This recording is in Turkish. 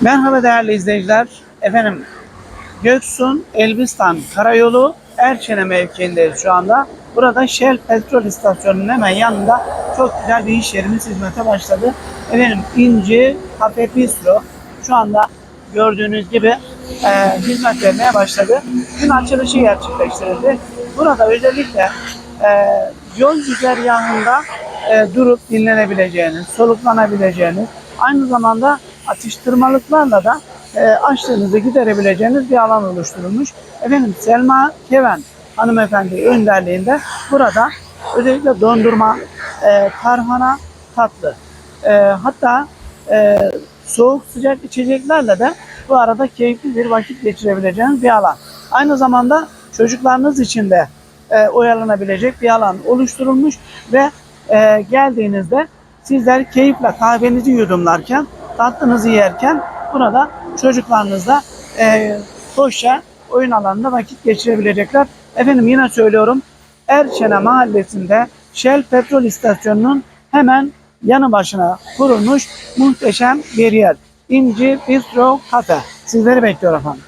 Merhaba değerli izleyiciler. Efendim Göksun Elbistan Karayolu Erçene mevkiindeyiz şu anda. Burada Shell petrol istasyonunun hemen yanında çok güzel bir iş yerimiz hizmete başladı. Efendim İnci Cafe Bistro şu anda gördüğünüz gibi e, hizmet vermeye başladı. Dün açılışı gerçekleştirildi. Burada özellikle e, yol güzergahında e, durup dinlenebileceğiniz, soluklanabileceğiniz, aynı zamanda atıştırmalıklarla da e, açlığınızı giderebileceğiniz bir alan oluşturulmuş. Efendim Selma Keven hanımefendi önderliğinde burada özellikle dondurma, e, tarhana, tatlı, e, hatta e, soğuk sıcak içeceklerle de bu arada keyifli bir vakit geçirebileceğiniz bir alan. Aynı zamanda çocuklarınız için de e, oyalanabilecek bir alan oluşturulmuş ve e, geldiğinizde sizler keyifle kahvenizi yudumlarken, tatlınızı yerken burada çocuklarınızla e, hoşça oyun alanında vakit geçirebilecekler. Efendim yine söylüyorum Erçene mahallesinde Shell petrol istasyonunun hemen yanı başına kurulmuş muhteşem bir yer. İnci Bistro Cafe. Sizleri bekliyor efendim.